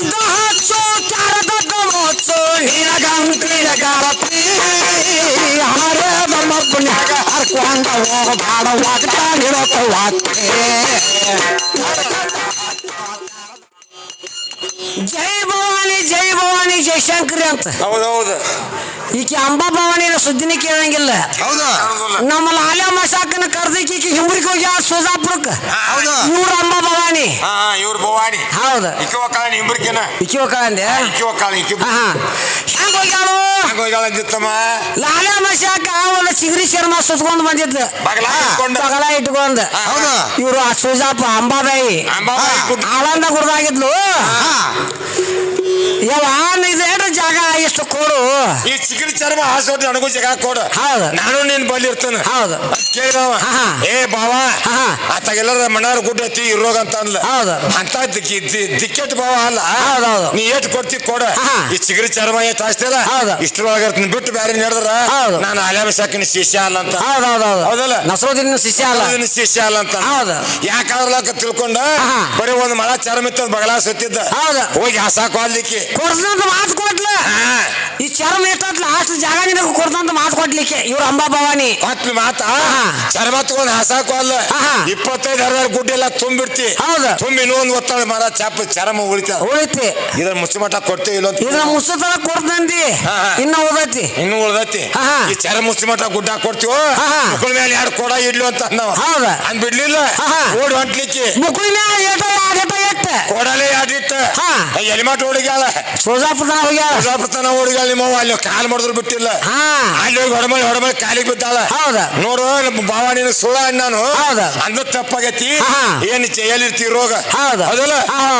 ಹರದ ಹಚ್ಚು ಮೋಚು ಹರ್ಕೊಂಡ ಹೋಗಬಾಡ ಜೈ ಭವಾನಿ ಜೈ ಭವಾನಿ ಜಯಶಂಕರಿ ಅಂತ. ಹೌದೌದು. ಈಕೆ ಅಂಬಾ ಭವಾನಿನ ಸುದ್ದಿನ ಕೇಳಂಗಿಲ್ಲ. ಹೌದಾ. ನಮ್ಮ ಲಾಲ್ಯ ಮಸಾಕನ ಕರ್ದಿಕ್ಕೆ ಈಕೆ ಹಿಂಬರಿಗೆ ಹೋಗಿ ಸೋಜಾಪುರಕ್ಕೆ. ಇವ್ರು ಅಂಬಾ ಭವಾನಿ ಹಾ ಇವ್ರ ಭವಾನಿ. ಹೌದು. ಇಕ್ಕಿ ಒಕ್ಕಾಳ ಇಂಬ್ರಿಕೆನ ಈಕೆ ಹೋಗ ಅಂದೆ ಇಕ್ಕಿ ಒಕ್ಕಾಳ ಇಕ್ಕಿ ಹಾ ಹಾ. ಹೆಂಗ್ ಹೋಗ್ಯಾಳು? ಹೋಗ್ಯಾಳ ಅಂದಿತ್ತಮ್ಮ? ಲಾಲ್ಯ ಮಸಾಕ ಒಂದು ಚಿಗರಿ ಶರ್ಮ ಸುತ್ಕೊಂಡು ಬಂದಿದ್ದು ಬಗಲ ಇಟ್ಕೊಂಡ. ಬಗಲ ಇಟ್ಕೊಂಡ್. ಹೌದು. ಇವರು ಆ ಸುಜಾಪ ಅಂಬಾಬಾಯಿ. ಆಳಂದ ಗುಡ್ದಾಗಿದ್ಲು. ಹಾ. ಯಾವ ಇದೇನು ಜಾಗ ಎಷ್ಟು ಕೊಡು. ಈ ಚಿಗರಿ ಚರ್ಮ ಹಾಸೋಟ್ ನನಗೂ ಜಾಗ ಕೊಡು. ಹೌದು. ನಾನು ನಿನ್ ಬಲ್ಲಿ ಇರ್ತೇನೆ. ಹೌದು. ಕೇಳಿದವ. ಏ ಬಾವ. ಆತಾಗೆಲ್ಲರ ಮಣ್ಣಾರ ಗುಡ್ಡ ಐತಿ ಇರೋಗ ಅಂತ ಹೌದು. ಅಂತ ದಿಕ್ಕಿ ದಿ- ದಿಕ್ಕೆಟ್ ಬಾವ ಅಲ್ಲ ಹೌದು, ಹೌದು. ನೀ ಏಟ್ ಕೊಡ್ತಿ ಕೊಡ ಹಾ, ಹಾ. ಈ ಚಿಗರಿ ಚರ್ಮ ಏಟ್ ಹಾಸ್ತಿಲ್ಲ ಹೌದು. ಇಷ್ಟರೊಳಗ ಇರ್ತೀನಿ ಬಿಟ್ಟು ಬೇರೆ ನಡೆದ್ರ ಹೌದು. ನಾನು ಅಲ್ಯಾಮ ಸಾಕಿನ ಶಿಷ್ಯ ಅಲ್ಲ ಅಂತ ಹೌದೌದೌದು ಹೌದಲ್ಲ? ನಸರೋದಿನ ಶಿಷ್ಯ ಅಲ್ಲ ಅದನ್ನ ಶಿಷ್ಯ ಅಲ್ಲ ಅಂತ ಹೌದು. ಯಾಕಾದ್ರಲಕ್ಕ ತಿಳ್ಕೊಂಡ ಹಾ. ಬರೀ ಒಂದ್ ಮಳ ಚರ್ಮ ಇತ್ತು ಬಗಲ ಸುತ್ತಿದ್ದ ಹೌದು. ಹೋಗಿ ಸಾಕು ಅಲ್ಲಿಕ್ಕೆ ಕೊಡ್ಸಂತ ಮಾತು ಕೊಟ್ಲ ಹಾ ಈ ಚರ್ಮ ಎಷ್ಟತ್ಲ ಅಷ್ಟು ಜಾಗ ನಿನಗೆ ಕೊಡ್ಸಂತ ಮಾತು ಕೊಡ್ಲಿಕ್ಕೆ ಇವ್ರ ಅಂಬಾ ಭವಾನಿ ಮಾತಾ ಮಾತ ಹಾ. ಚರ್ಮ ತಗೊಂಡ್ ಹಸಾಕು ಅಲ್ಲ ಹಾ. ಇಪ್ಪತ್ತೈದು ಹರಿದಾರ ಗುಡ್ಡೆಲ್ಲ ತುಂಬಿಡ್ತಿ ಹೌದು. ತುಂಬಿ ಇನ್ನೊಂದು ಒತ್ತಡ ಮರ ಚಾಪ ಚರಮ ಉಳಿತಾವ ಉಳಿತಿ. ಇದ್ರ ಮುಚ್ಚಮಟ ಕೊಡ್ತೇವೆ ಇಲ್ಲ ಇದನ್ನ ಮುಸ್ತದ ಕೊಡ್ತಂದಿ. ಇನ್ನ ಉದತಿ ಇನ್ನು ಉಳ್ದೈತಿ. ಈ ಚರ ಮುಚ್ಚಮಟ ಗುಡ್ಡ ಕೊಡ್ತೀವೋ. ಮುಕ್ಕಳ ಮೇಲೆ ಯಾರು ಕೊಡ ಇಡ್ಲು ಅಂತ ನಾವು ಹೌದ. ಅಂದ್ ಬಿಡ್ಲಿಲ್ಲ? ಓಡ್ ಹೊಂಟ್ಲಿಕ್ಕೆ. ಮುಕುಳಿ ಮೇಲೆ ಕೊಡಲೇ ಆಡಿಟ್ಟ ಹಾ. ಎಲಿಮಾಟ್ ಓಡಿಗ್ಯಾಳ ಸೋಜಾಪುರ ಹೋಗ್ಯಾಳ? ಪ್ರಜಾಪತನ ಓಡಿಗ್ಯಾಳ ನಿಮ್ಮವ್ವ ಅಲ್ಲಿ ಕಾಲ್ ಮಾಡಿದ್ರು ಬಿಟ್ಟಿಲ್ಲ. ಹಾ. ಅಲ್ಲಿ ಹೋಗಿ ಹೊಡಮಳಿ ಹೊಡಮಳಿ ಕಾಲಿಗೆ ಬಿದ್ದಾಳ. ಹೌದ. ನೋಡು ಬಾವ ನೀನು ಸುಳ ನಾನು ಹೌದ. ಅಂದ ತಪ್ಪಾಗೈತಿ. ಏನ್ ಎಲ್ಲಿರ್ತಿ ರೋಗ? ಹೌದ. ಹೌದಲ್ಲ.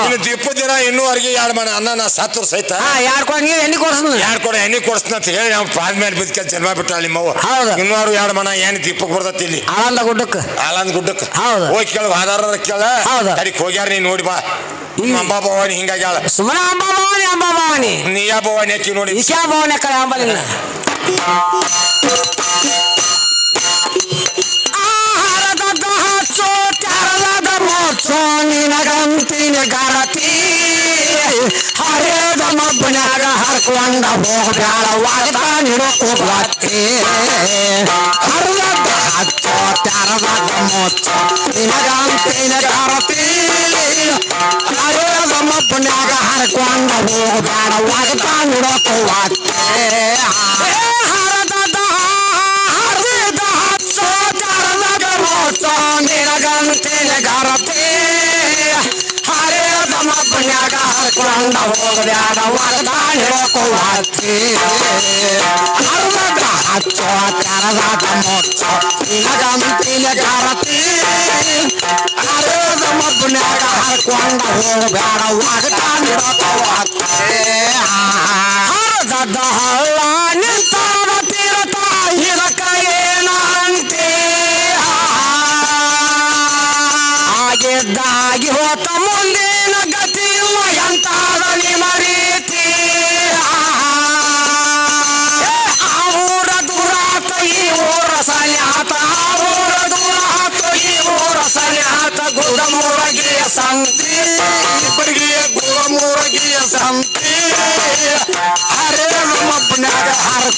ಇನ್ನು ದಿನ ಇನ್ನೂವರೆಗೆ ಎರಡು ಮನ ಅನ್ನ ನಾ ಸತ್ರು ಸಹಿತ ಯಾರು ಕೊಡ ಕೊಡ್ನಿ ಎಣ್ಣೆ ಕೊಡ್ಸನ. ಯಾರು ಕೊಡ ಎಣ್ಣೆ ಕೊಡಿಸ್ನ ಅಂತ ಹೇಳಿ ನಾವು ಪಾದ ಮೇಲೆ ಬಿದ್ಕ ಜನ್ಮ ಬಿಟ್ಟಾಳ ನಿಮ್ಮವ್ವ. ಇನ್ನೂ ಇನ್ನೂರು ಎರಡು ಮನ ಏನ್ ದೀಪಕ್ ಬರ್ತೈತಿ ಇಲ್ಲಿ? ಆಳಂದ ಗುಡ್ಡಕ್ಕೆ ಆಲಂದ್ ಗುಡ್ಡಕ್ಕೆ ಹೌದ. ಹೋಗಿ ಕೇಳ ಆಧಾರ ಕೇಳ. ಹೌದ. ಕಡಿಕ್ ಹೋಗ್ಯಾರ ನೀ ನೋಡಿ ಬಾ. ನಮ್ಮ ಭವಾನಿ ಹಿಂಗಾಗ್ಯಾಳ. ಸುಮ್ಮನ ಅಂಬಾ ಭವಾನಿ ಅಂಬಾ ಭವಾನಿ. ನೀ ಯಾ ಭವಾನಿ ಹಾಕಿ ನೋಡಿ. ಈಶಾ ಭವಾನಿ ಕಡೆ ಅಂಬಲಿನ ಆಹಾರದ ಹಚ್ಚು ಚಾರದ ಮೋಚು ನಿನಗಂತಿನ ಗರತಿ. ಹರೇದ ಮಬ್ಬನ್ಯಾಗ ಹರ್ಕೊಂಡ ಹೋಗ್ಬ್ಯಾಳ ವಾಗ್ದಾನಿರೋ ಹೋಗ್ಲತ್ತಿ ಹರದ ಹಚ್ಚು ಚಾರದ ಮೋಚೋ ನಿನಗಂತಿನ ಗರತಿ. ಹರೇದ ಮಬ್ಬನ್ಯಾಗ ಹರ್ಕೊಂಡ ಗರತಿ ಹರೇದ ಮಬ್ಬನ್ಯಾಗ ಹರ್ಕೊಂಡ ಹೋಗ್ಬ್ಯಾಡ ವಾಗ್ದಾನಿ ಹೋಗ್ಲತ್ತಿ ಹರದ ಹಚ್ಚು ಚಾರದ ಮೋಚು ನಿನಗಂತಿನ ಗರತಿ ಹರೇದ ಮಬ್ಬನ್ಯಾಗ ಹರ್ಕೊಂಡ ಹೋಗ್ಬ್ಯಾಡ ವಾಗ್ದಾನಿ ಹೋಗ್ಲತ್ತಿ ಹರದ ಹಳ್ಳ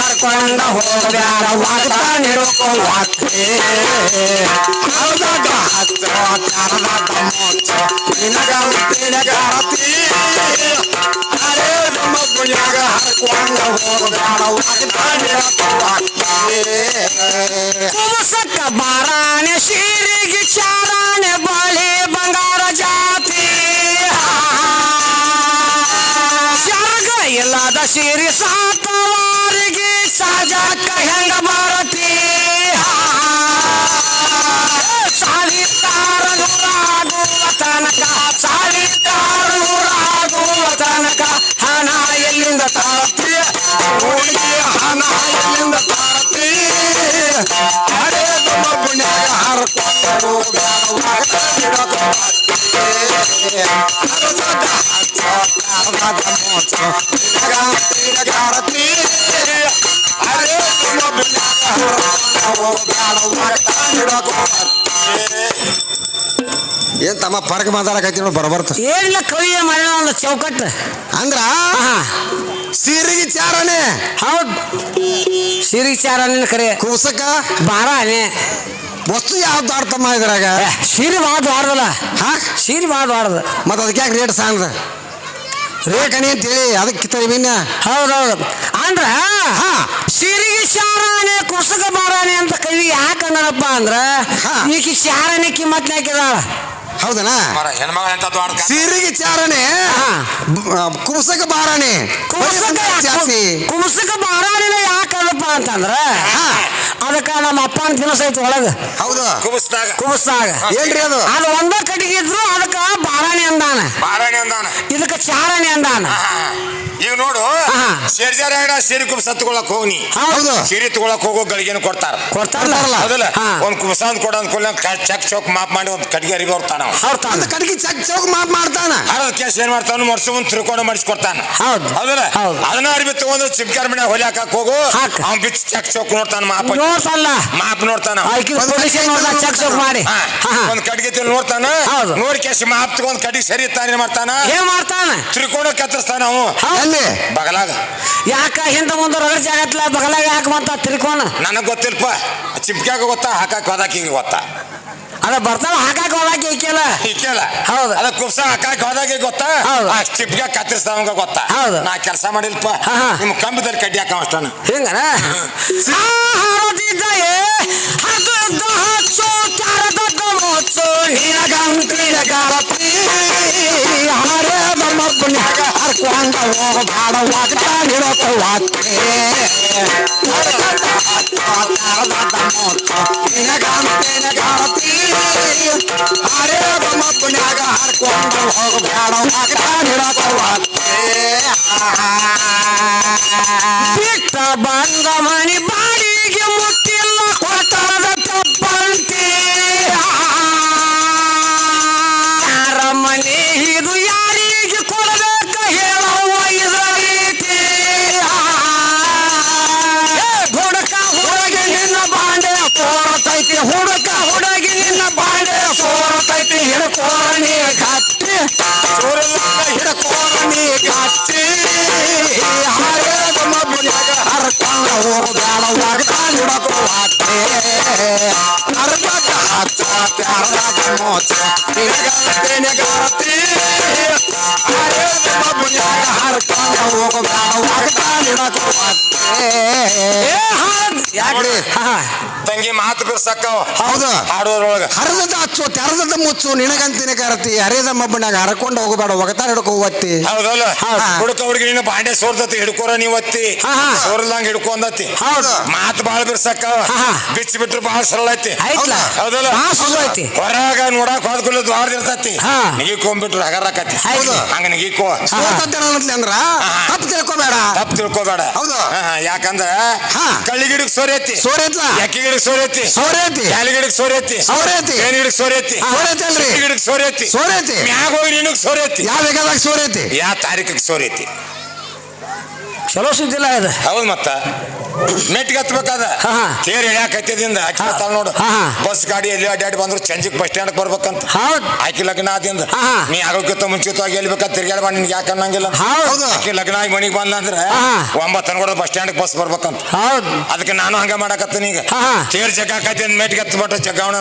ಮಬ್ಬನ್ಯಾಗ ಹರ್ಕೊಂಡ ಹೋಗ್ಬ್ಯಾಡ ವಾಗ್ದಾನಿರೋಕೋ ವಾಕ್ತಿ ಹೌದಾಗ ಹಚ್ಚ ತ್ಯಾರದಾಗ ಮೋಚ ನಿನಗಂತಿನ ಗರತಿ ಹರೇದ ಮಬ್ಬನ್ಯಾಗ ಹರ್ಕೊಂಡ ಹೋಗ್ಬ್ಯಾಡ ವಾಗ್ದಾನಿರೋಕೋ ವಾಕ್ತಿ ಕುಮಸಕ್ಕ ಬಾರಾಣೆ ಸೀರಿಗೆ ಚಾರಾಣೆ ಬಳಿ ಬಂಗಾರ ಜಾತಿ ಶರ್ಗ ಇಲ್ಲದ ಸಿರಿ ಸಾತವಾರಿಗೆ ಅಕ್ಕ ಹೆಂಗ ಮಾರತಿ ಸಾವಿತ್ತಾರ ನೂರಾಗುವ ತನಕ ಸಾವಿತ್ತಾರ ನೂರಾಗುವ ತನಕ ಹಣ ಎಲ್ಲಿಂದ ತಾರತಿ ಹುಡುಗಿ ಹಣ ಎಲ್ಲಿಂದ ತಾರತಿ ಹರೇ ನಮ್ಮ ಪುಣ್ಯಾಗ ಹರಕೊಂಡು ಹಚ್ಚ ಕಾರಣ ಮೋಚ ಕ್ರೀಡಗಾರತಿ ಏನ್ ತಮ್ಮ ಪರಕ ಮಾತಾಡಕತ್ತಿ ನೋಡಿ ಬರಬರ್ತ ಏನಿಲ್ಲ ಕವಿ ಮಾಡ್ಯಾನ ಒಂದು ಚೌಕಟ್ಟು. ಅಂದ್ರ? ಸೀರಿಗೆ ಚಾರನೆ. ಹೌದು. ಸಿರಿ ಚಾರನೆ ಕರೆ. ಕೂಸಕ? ಬಾರಾನೆ. ವಸ್ತು ಯಾವ್ದು ಆಡ್ತಮ್ಮ ಇದ್ರಾಗ ಸೀರೆ ಭಾಳ ದೊಡ್ಡದಲ್ಲ ಹಾ? ಸೀರೆ ಭಾಳ ಆಡ್ದ ಮತ್ತ ಅದಕ್ಕೆ ರೇಟ್ ಸಾಂದ ರೇಖಣಿ ಅಂತೇಳಿ ಅದಕ್ಕೆ ಕಿತ್ತಳಿವಿನ ಹೌದೌದು ಅಂದ್ರ ಹಾ. ಸಿರಿಗೆ ಶಾರಾನೆ ಕುಸುಕ ಬಾರಾನೆ ಅಂತ ಕವಿ ಯಾಕಂದ್ರಪ್ಪ ಅಂದ್ರ. ಈಕಿ ಶಾರನೆ ಕಿಮ್ಮತ್ ಹಾಕಿದಾಳ ಹೌದನಾ? ಮರ ಹೆಣ್ಮಗಳ ಎಂತ ದೊಡ್ಡ ಸೀರಿಗೆ ಚಾರಣೆ. ಹಾ. ಕುಸಕ ಬಾರಣೆ. ಕುಮಸಕ ಜಾಸ್ತಿ ಕುಮಸಕ ಬಾರಾಣಿನ ಯಾಕದಪ್ಪ ಅಂತಂದ್ರ. ಅದಕ್ಕ ನಮ್ಮ ಅಪ್ಪನ ದಿನಸ ಐತಿ ಒಳಗ. ಹೌದು. ಕುಬಸ್ದಾಗ ಕುಮಸ್ದಾಗ ಏನ್ರಿ ಅದು? ಅದು ಒಂದ ಕಟ್ಟಿಗೆ ಇದ್ರು ಅದಕ್ಕ ಬಾರಾಣಿ ಅಂದಾನ. ಬಾರಾಣಿ ಅಂದಾನ. ಇದಕ್ಕ ಚಾರಣಿ ಅಂದಾನ. ಈಗ ನೋಡು. ಸೇರ್ಜಾರ ಸಿರಿ ಕುಬ್ಸ ತಗೊಳಕ್ ಹೋಗಿ ಹೌದು. ಸೀರೆ ತಗೊಳಕ್ ಹೋಗೋ ಗಳಿಗೆನು ಕೊಡ್ತಾರ. ಕೊಡ್ತಾರಲ್ಲ. ಹೌದಲ್ಲ ಒಂದು ಕುಬ್ಸ ಅಂತ ಕೊಡ ಅಂದ್ಕೊಳ್ಳ ಚಕ್ ಚೌಕ್ ಮಾಪ್ ಮಾಡಿ ಒಂದ್ ಕಟ್ಗೆ ಅರಿವಿ ಹೌದ್. ಅಂತ ಕಡೆಗೆ ಚಕ್ ಚೌಕ್ ಮಾಪ್ ಮಾಡ್ತಾನ. ಅದ ಕೇಸ್ ಏನ್ ಮಾಡ್ತಾನು ಮುಂದ್ ತಿರ್ಕೊಂಡು ಮಾಡಿಸ್ಕೊಡ್ತಾನ. ಹೌದು. ಹೌದಲ್ಲ? ಹೌದು. ಅದನ್ನ ಅರ್ಬಿ ತಗೊಂಡು ಚಿಪ್ಕಾರ್ ಮನೆ ಹೊಲಿ ಹಾಕಕ್ ಹೋಗು. ಹಾಕ್. ಅವ್ನ್ ಚಕ್ ಚೆಕ್ ಚೌಕ್ ನೋಡ್ತಾನ ಮಾಪ್. ನೋಡ್ಸಲ್ಲ. ಮಾಪ್ ನೋಡ್ತಾನ. ಆಯ್ಕೆ ಒಂದು ಪೊಲೀಸ್ ನೋಡ್ದ ಚಕ್ ಚೆಕ್ ಮಾಡಿ. ಹಾ. ಹಾ, ಹಾ. ಒಂದ್ ಕಟ್ಗೆ ತಿಳಿ ನೋಡ್ತಾನ. ಹೌದು. ನೋಡಿ ಕೇಸ್ ಮಾಪ್ ತಗೊಂಡ್ ಕಡಿಗೆ ಸರಿ ತಾನೇ ಮಾಡ್ತಾನ? ಏನ್ ಮಾಡ್ತಾನ? ತಿರ್ಕೊಂಡು ಕತ್ತರಿಸ್ತಾನ ಅವು ಹೌದ್. ಎಲ್ಲಿ? ಬಗಲಾಗ. ಯಾಕ ಹಿಂದ ಮುಂದೆ ರಗಡ್ ಜಾಗತ್ಲ ಬಗಲಾಗ ಯಾಕೆ ಬಂತ? ತಿರ್ಕೋಣ ನನಗ್ ಗೊತ್ತಿಲ್ಪ ಚಿಪ್ಕ್ಯಾಗ ಗೊತ್ತಾ? ಹಾಕಕ್ ಹಿಂಗ ಗೊತ್ತಾ? ಅದ ಬರ್ತಾವ ಹಾಕಾಕ ಹೋಗಾಕ ಐಕೆಲ್ಲ ಈಕೆಲ್ಲ ಹೌದು. ಅದ ಕುಪ್ಸ ಹಾಕಾಕ ಹೋದಾಗ ಗೊತ್ತಾ ಹೌದು. ಆ ಚಿಪ್ಗೆ ಕತ್ತರಿಸ್ತಾವಂಗ ಗೊತ್ತಾ ಹೌದು. ನಾ ಕೆಲಸ ಮಾಡಿಲ್ಪ ಹಾ, ಹಾ. ನಿಮ್ ಕಂಬದಲ್ಲಿ ಕಡ್ಡಿ ಹಾಕ ಅಷ್ಟನ ಹಿಂಗನ ಹಾರದಿದ್ದಯೇ ಹರ್ಕೊಂಡ ಹೋಗಬೇಡ ವಾಗ್ದ ನಿರತ ವಾತ್ತೆ ನಿನಗಂತಿನ ಗಾರತಿ ಹರೇದ ಮಬ್ಬನ್ಯಾಗ ಹರ್ಕೊಂಡ ಹೋಗಬೇಡ ವಾಗ್ದ ನಿರತವಾತ್ತೆ. ಬಿಟ್ಟ ಬಂದ ಮಣಿ ಬಾಡಿಗೆ ಸೋರತೈತಿ ಹಿಡ್ಕೋಣಿ ಕತ್ತಿ ಹಿಡ್ಕೋಣಿ ಗಟ್ಟಿ ಹರೇದ ಮಬ್ಬನ್ಯಾಗ ಹರ್ಕೊಂಡ ಹೋಗಬೇಡ ವಾಗ್ದ ನಿರತವಾತ್ತೆ. ಅರ್ಧಕ್ಕ ಹಚ್ಚ ಪ್ಯಾರದ ಮೋಚ ನಿನಗಂತಿನ ಗಾರತಿ ಹರೇದ ಮಬ್ಬನ್ಯಾಗ ಹರ್ಕೊಂಡ ಹೋಗಬೇಡ ವಾಗ್ದ ನಿರತವಾತ್ತೆ. ಏ ಹಾಡ್ ಯಾಕ್ರಿ? ತಂಗಿ ಮಾತು ಬಿಡ್ಸಕ್ಕ ಹೌದು. ಹಾಡೋದ್ರೊಳಗ. ಹರಿದದ ಹಚ್ಚು ತೆರೆದದ ಮುಚ್ಚು ನಿನಗಂತಿನ ಕರತಿ ಹರಿದ ಮಬ್ಬನಾಗ ಹರಕೊಂಡು ಹೋಗಬೇಡ ಒಗತಾರ ಹಿಡ್ಕೊ ಒತ್ತಿ. ಹೌದಲ್ಲ? ಹುಡುಕ ಹುಡುಗಿ ನಿನ್ನ ಬಾಂಡೆ ಸೋರ್ದತಿ ಹಿಡ್ಕೋರ ನೀವತ್ತಿ ಒತ್ತಿ. ಹಾ. ಸೋರ್ಲಂಗ್ ಹಿಡ್ಕೊಂಡತಿ. ಹೌದು. ಮಾತು ಬಾಳ ಬಿಡ್ಸಕ್ಕ ಹಾ. ಬಿಚ್ಚಿ ಬಿಟ್ರು ಬಾಳ ಸರಳ ಐತಿ. ಹೌದಲ್ಲ? ಹೊರಗ ನೋಡಕ್ ಹೋದ್ಕುಲ್ಲ ದ್ವಾರ ಇರ್ತತಿ. ಹಾ. ನಿಗಿಕೊಂಡ್ಬಿಟ್ರು ಹಗರಾಕತಿ ಹೌದು. ಹಂಗ ನಿಗಿಕೋ. ಅಂದ್ರ ತಪ್ಪು ತಿಳ್ಕೊಬೇಡ. ತಪ್ಪು ತಿಳ್ಕೊಬೇಡ ಹೌದು. ಯಾಕಂದ್ರ ಕಳ್ಳಿಗಿಡಕ್ ಸೋರೇತಿ ಸೋರೇತ್ಲ ಎಕ್ಕಿ ಗಿಡಕ್ ಸೋರೆತಿ ಸೋರೇತಿ ಕಾಲಿ ಗಿಡಕ್ ಸೋರೈತಿ ಸೋರೇತಿ ಏನ್ ಗಿಡಕ್ ಸೋರೆತಿ ಸೋರೇತಿ ಅಲ್ರಿ. ಗಿಡಕ್ ಸೋರೇತಿ ಸೋರೇತಿ ಮ್ಯಾಗ ಹೋಗಿ ನಿನಗ್ ಸೋರೇತಿ ಯಾವ ಬೇಕಾದಾಗ ಸೋರೇತಿ ಯಾವ ತಾರೀಕಿಗೆ ಸೋರೇತಿ ಚಲೋ ಸುದ್ದಿಲ್ಲ ಅದ ಹೌದು ಮತ್ತ. ಮೆಟ್ಟಿಗೆ ಹತ್ಬೇಕಾದ ಹಾ, ಹಾ. ತೇರ್ ಇಳ್ಯಾಕತ್ತಿದಿಂದ ಆಕಿ ಬರ್ತಾಳ ನೋಡು ಹಾ, ಹಾ. ಬಸ್ ಗಾಡಿ ಎಲ್ಲಿ ಅಡ್ಡಾಡಿ ಬಂದ್ರು ಚಂಜಿಕ್ ಬಸ್ ಸ್ಟ್ಯಾಂಡ್ ಬರ್ಬೇಕಂತ ಹೌದ್ ಆಕಿ ಲಗ್ನ ಆದಿಂದ ಹಾ, ಹಾ. ನೀ ಆಗೋಕ್ಕಿಂತ ಮುಂಚಿತವಾಗಿ ಎಲ್ಲಿ ಬೇಕಾದ ತಿರ್ಗಾಡ ಬಾ ನಿನ್ಗೆ ಯಾಕೆ ಅನ್ನಂಗಿಲ್ಲ ಹೌದು. ಆಕಿ ಲಗ್ನ ಆಗಿ ಮನಿಗೆ ಬಂದ ಅಂದ್ರೆ ಹಾ. ಒಂಬತ್ತು ಅನ್ಕೊಡ ಬಸ್ ಸ್ಟ್ಯಾಂಡ್ ಬಸ್ ಬರ್ಬೇಕಂತ ಹೌದ್ ಅದಕ್ಕೆ ನಾನು ಹಂಗ ಮಾಡಕತ್ತೀನಿ ಈಗ ಹಾ, ಹಾ. ತೇರ್ ಜಗ್ಗಾಕೈತಿ ಅಂದ್ ಮೆಟ್ಟಿಗೆ ಹತ್ಬಿಟ್ಟ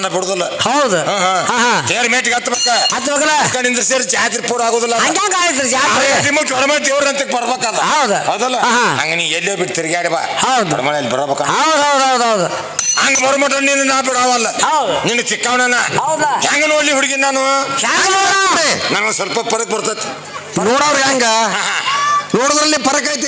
ಬಿಡುದಿಲ್ಲ ಹೌದು ಹಾ, ಹಾ. ಹಾ ತೇರ್ ಮೆಟ್ಟಿಗೆ ಹತ್ಬೇಕ ಹತ್ತು ಹೋಗಲ್ಲ ಕಡೆಯಿಂದ ಸೇರಿ ಜಾತ್ರೆ ಪೂರ ಆಗುದಿಲ್ಲ ಅದು. ಹಂಗ್ಯಾಂಗ ಜಾತ್ರೆ ಹೊರಮ ದೇವ್ರ ಅಂತ ಬರ್ಬೇಕಾದ ಹೌದು. ಅದಲ್ಲ ಹಾ. ಹಂಗ ನೀ ಎಲ್ಲೇ ಬಿಟ್ಟು ತಿರ್ಗಾಡಿ ಬಾ ಹೌದು. ಮನೆಯಲ್ಲಿ ಬರ್ಬೇಕ? ಹೌದು ಹೌದು ಹೌದ್ ಹೌದು. ಹಂಗ ಬರ್ಮಟ ನೀನು ನಾ ಬಿಡವಲ್ಲ ಹೌದು. ನಿನ್ನ ಚಿಕ್ಕವನ ಹೌದಾ? ಹೆಂಗ ನೋಡ್ಲಿ ಹುಡುಗಿ ನಾನು? ನನಗೆ ಸ್ವಲ್ಪ ಪರಕ್ ಬರ್ತೈತಿ. ನೋಡೋರು ಹೆಂಗ? ನೋಡೋದ್ರಲ್ಲಿ ಫರಕ್ ಐತಿ.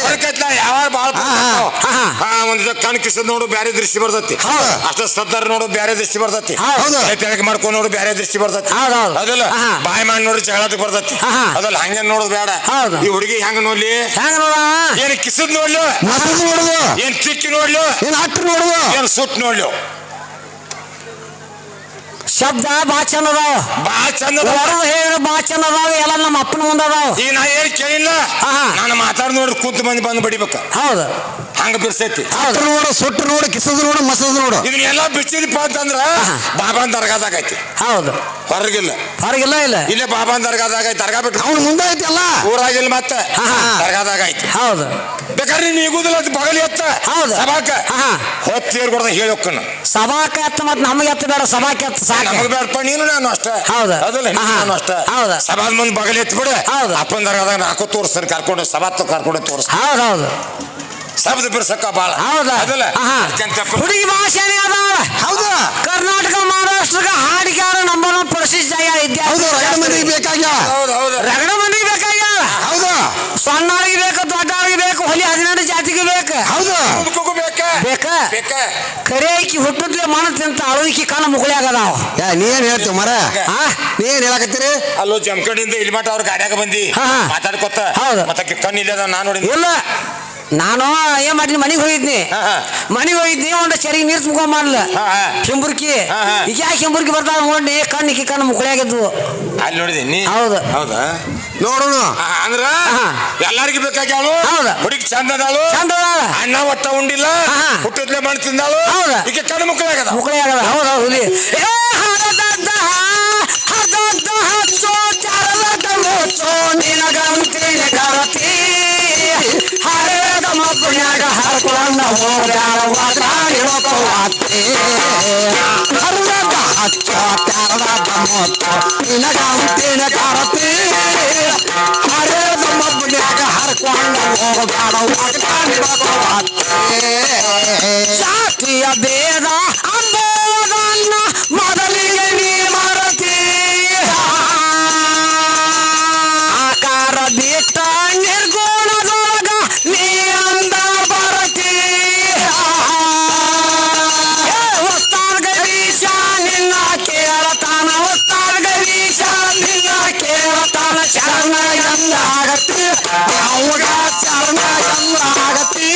ಒಂದ್ ಕಣ್ ಕಿಸದ್ ನೋಡು ಬ್ಯಾರೆ ದೃಷ್ಟಿ ಬರ್ತೈತಿ. ಹೌದು. ಅಷ್ಟ ಸದ್ದಾರ ನೋಡು ಬ್ಯಾರೆ ದೃಷ್ಟಿ ಬರ್ತೈತಿ. ಹೌದು. ತೆಳಗೆ ಮಾಡ್ಕೊಂಡು ನೋಡು ಬ್ಯಾರೆ ದೃಷ್ಟಿ ಬರ್ತೈತಿ. ಹೌದು, ಹೌದು. ಅದಲ್ಲ. ಬಾಯಿ ಮಾಡಿ ನೋಡಿ ಜಗಳಕ್ಕೆ ಬರ್ತೈತಿ. ಅದಲ್ಲ ಹಂಗೆ ನೋಡೋದು ಬೇಡ. ಹೌದು. ಈ ಹುಡುಗಿ ಹೆಂಗ ನೋಡ್ಲಿ? ಹೆಂಗ ನೋಡ ಏನ್ ಕಿಸದ್ ನೋಡ್ಲು? ಮಸರು ನೋಡುದು ಏನ್ ಚಿಕ್ಕಿ ನೋಡ್ಲು? ಏನ್ ಹಟ್ಟು ನೋಡ್ಲು? ಏನ್ ಸುಟ್ ನೋಡ್ಲು? ಶಬ್ದ ಬಾ ಚಂದ ಅದಾವ. ಬಾ ಚಂದ. ಹೊರದು ಹೇಳಿದ್ರೆ ಬಾ ಚಂದ ಅದಾವ ಎಲ್ಲ ನಮ್ಮ ಅಪ್ಪನ ಮುಂದೆ ಅದಾವ. ಈಗ ನಾ ಹೇಳಿ ಕೇಳಿಲ್ಲ. ನಾನು ಮಾತಾಡ್ ನೋಡ್ರಿ ಕುಂತ ಮಂದಿ ಬಂದು ಬಡಿಬೇಕ. ಹೌದು. ಹಂಗ ಬಿರ್ಸೈತಿ. ಸುಟ್ಟು ನೋಡು ಸುಟ್ಟು ನೋಡು ಕಿಸದು ನೋಡು ಮಸದು ನೋಡು. ಇದನ್ನೆಲ್ಲ ಬಿಚ್ಚಿದಪ್ಪ ಅಂತಂದ್ರ ಬಾಬಾನ್ ದರ್ಗಾದಾಗ ಐತಿ. ಹೌದು. ಹೊರಗಿಲ್ಲ. ಹೊರಗಿಲ್ಲ ಇಲ್ಲ? ಇಲ್ಲೇ ಬಾಬಾನ್ ದರ್ಗಾದಾಗ ಐತಿ ದರ್ಗಾ ಬಿಟ್ಟು. ಅವ್ನು ಮುಂದೆ ಐತಿ ಅಲ್ಲ? ಊರಾಗಿಲ್ಲ ಮತ್ತೆ. ಹಾ, ಹಾ. ದರ್ಗಾದಾಗ ಐತಿ. ಹೌದು. ಬೇಕಾದ್ರೆ ನೀನು ಈಗುದಿಲ್ಲ ಬಗಲಿ ಎತ್ತ. ಹೌದು. ಸಭಾಕ. ಹಾ. ಹೊತ್ತೇರ್ ಕೊಡ್ದ ಹೇಳಿ ಹೋಕ್ಕನ ಸಭಾಕ್ಕೆ ಎತ್ತ ಮತ್ತೆ ನಮಗೆ ಎತ್ತ ಬೇಡ ಸಭಾಕ್ಕೆ ಎತ್ತ ಸಾಕು. ನಮಗ್ ಬೇಡಪ್ಪ ನೀನು ನಾನು ಅಷ್ಟ. ಹೌದು. ಅದಲ್ಲ ನೀನು ಹಾ. ನಾನು ಅಷ್ಟ. ಹೌದು. ಸಭಾದ ಮುಂದೆ ಬಗಲಿ ಎತ್ತ ಬಿಡು. ಹೌದು. ಅಪ್ಪನ ದರ್ಗಾದಾಗ ನಾಲ್ಕು ತೋರಿಸ್ತಾನೆ ಕರ್ಕೊಂಡು ಸಭಾತ್ ಕರ್ಕೊಂಡು ತೋರಿಸ್ ಹೌದು ಹೌದು. ಶಬ್ದ ಬಿರ್ಸಕ್ಕ ಬಾಳ. ಹೌದಾ? ಅದಲ್ಲ? ಆಹಾ. ಹುಡುಗಿ ಭಾಷೆನೇ ಅದಾವ ಹೌದು. ಕರ್ನಾಟಕ ಮಹಾರಾಷ್ಟ್ರಕ್ಕೆ ಹಾಡಿಗಾರ ನಂಬರ್ ಒನ್ ಪ್ರಸಿದ್ಧ ಹೌದು ರಗಡ ಮಂದಿಗೆ ಬೇಕಾಗ್ಯಾವ ಹೌದು ಹೌದು. ರಗಡ ಮಂದಿ ಬೇಕಾಗ್ಯಾವ ಹೌದು. ಸಣ್ಣವ್ರಿಗೆ ಬೇಕು ದೊಡ್ಡವ್ರಿಗೆ ಬೇಕು ಹೊಲಿ ಹದಿನೆಂಟು ಜಾತಿಗೆ ಬೇಕು. ಹೌದು. ಮುದುಕಗೂ ಬೇಕ? ಬೇಕ? ಬೇಕ. ಕರೆ ಈಕಿ ಹುಟ್ಟಿದ್ಲೆ ಮನ ತಿಂತ ಅಳುಕಿ ಕಣ್ಣ ಮುಗುಳಿಯಾಗದಾವ. ಏ ನೀ ಏನ್ ಹೇಳ್ತೀವಿ ಮರ? ಹಾ? ನೀ ಏನ್ ಹೇಳಕತ್ತೀರಿ? ಅಲ್ಲೋ ಜಮಖಂಡಿಂದ ಇಲ್ಲಿ ಮಟ ಅವ್ರ ಗಾಡ್ಯಾಗ ಬಂದಿ. ಹಾ, ಹಾ. ಮಾತಾಡ್ಕೊತ ಹೌದು. ಮತ್ತೆ ಕಣ್ಣು ಇಲ್ಲದ ನಾನು ನೋಡಿ ಇಲ್ಲ. ನಾನು ಏನ್ ಮಾಡಿದ್ನಿ ಮನೆಗೆ ಹೋಗಿದ್ನಿ. ಮನೆಗೆ ಹೋಗಿದ್ನಿ ಒಂದು ಚರಿಗೆ ನೀರು ತುಂಬ್ಕೊಂಡ್ ಮಾಡ್ಲ ಹಾ. ಈಗ ಯಾಕೆ ಹಿಂಬುರ್ಕಿ ಬರ್ತಾವ ನೋಡಿ ಕಣ್ಣಿಗೆ ಕಣ್ಣು ಮುಗುಳಿಯಾಗಿದ್ವು ಅಲ್ಲಿ ನೋಡಿದೆ ನೀ ಹೌದು. ಹೌದಾ ನೋಡೋಣ ಅಂದ್ರ ಎಲ್ಲರಿಗೂ ಬೇಕಾಗ್ಯಾಳು ಹೌದು. ಹುಡುಗಿ ಚಂದ ಅದಾಳು ಚಂದ ಅಣ್ಣ ಒತ್ತ ಉಂಡಿಲ್ಲ. ಹುಟ್ಟಿದ್ಲೆ ಮಣ್ಣು ತಿಂದಾಳು? ಹೌದು. ಈಗ ಕಣ್ಣು ಮುಕ್ಕಳಾಗದ ಮುಗುಳಿಯಾಗದ ಹೌದು ಹೌದು. ಹರ್ಕೊಂಡ ಹೋಗಬೇಡ ಜಾತಿಯ ಭೇದ ಆಗತಿ ಅವಾಗ ಚರಣ ಎಲ್ಲ ಆಗತಿ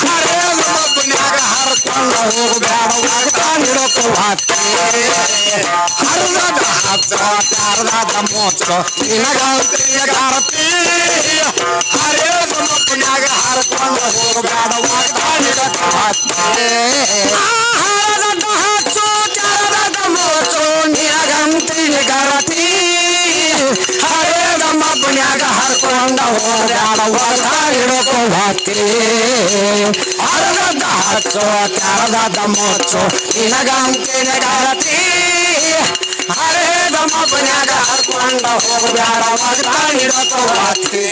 ಹರಿದ ಮಬ್ಬನ್ಯಾಗ ಹರ್ಕೊಂಡ ಹೋಗಬೇಡ ವಾಗ್ದಾನಿರೋಕವಾತಿ ಹರಿದ ಹಚ್ಚೋ ತ್ಯಾರದ ಮೊತ್ತು ನಿನಗಂತಿನ ಕರತಿ ಹರಿದ ಮಬ್ಬನ್ಯಾಗ ಹರ್ಕೊಂಡ ಹೋಗಬೇಡ ವಾಗ್ದಾನಿರೋಕವಾತಿ ಆಹಾರದ ಓಡಾಡುವಾಗ ಹಿಡುಕುವತಿ ಅರದ ಹಚ್ಚೋ ತೆರದ ಮೋಚೋ ನಿನಗಂತಿನ ಗಾಳತಿ ಅರೆ ದಮ್ಮಪ್ಪನ್ಯಾಗ ಹರ್ಕೊಂಡ ಹೋಗಬ್ಯಾಡ ಮಗ ಹಿಡುಕುವತಿ